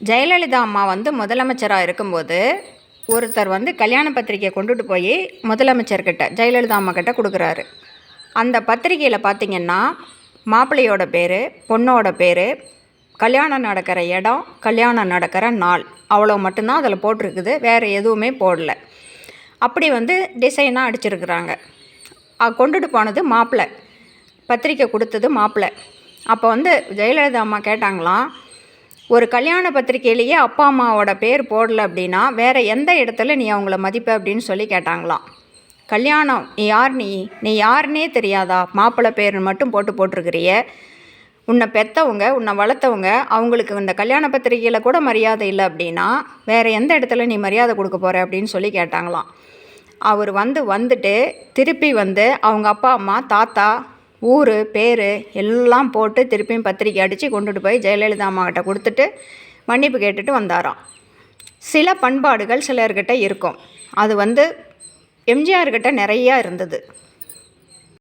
ஜெயலலிதா அம்மா வந்து முதலமைச்சராக இருக்கும்போது ஒருத்தர் வந்து கல்யாண பத்திரிக்கையை கொண்டுட்டு போய் முதலமைச்சர்கிட்ட ஜெயலலிதா அம்மா கிட்ட கொடுக்குறாரு. அந்த பத்திரிக்கையில் பார்த்தீங்கன்னா மாப்பிள்ளையோட பேர் பொண்ணோட பேர் கல்யாணம் நடக்கிற இடம் கல்யாணம் நடக்கிற நாள். அவ்வளோ மட்டும்தான் அதில் போட்டிருக்குது வேறு எதுவுமே போடல. அப்படி வந்து டிசைனாக அடிச்சிருக்கிறாங்க. கொண்டுட்டு போனது மாப்பிள்ளை. பத்திரிக்கை கொடுத்தது மாப்பிள்ளை. அப்போ வந்து ஜெயலலிதா அம்மா கேட்டாங்களாம் ஒரு கல்யாண பத்திரிக்கையிலேயே அப்பா அம்மாவோட பேர் போடல அப்படின்னா வேறு எந்த இடத்துல நீ அவங்கள மதிப்ப அப்படின்னு சொல்லி கேட்டாங்களாம். கல்யாணம் நீ யார் நீ நீ யாருன்னே தெரியாதா? மாப்பிள்ளை பேர் மட்டும் போட்டு போட்டிருக்கிறிய? உன்னை பெற்றவங்க உன்னை வளர்த்தவங்க அவங்களுக்கு இந்த கல்யாண பத்திரிக்கையில் கூட மரியாதை இல்லை அப்படின்னா வேறு எந்த இடத்துல நீ மரியாதை கொடுக்க போகிற அப்படின்னு சொல்லி கேட்டாங்களாம். அவர் வந்து வந்துட்டு திருப்பி வந்து அவங்க அப்பா அம்மா தாத்தா ஊர் பேர் எல்லாம் போட்டு திருப்பியும் பத்திரிக்கை அடித்து கொண்டுட்டு போய் ஜெயலலிதா அம்மாக்கிட்ட கொடுத்துட்டு மன்னிப்பு கேட்டுட்டு வந்தாராம். சில பண்பாடுகள் சிலர்கிட்ட இருக்கும். அது வந்து எம்ஜிஆர்கிட்ட நிறையா இருந்தது.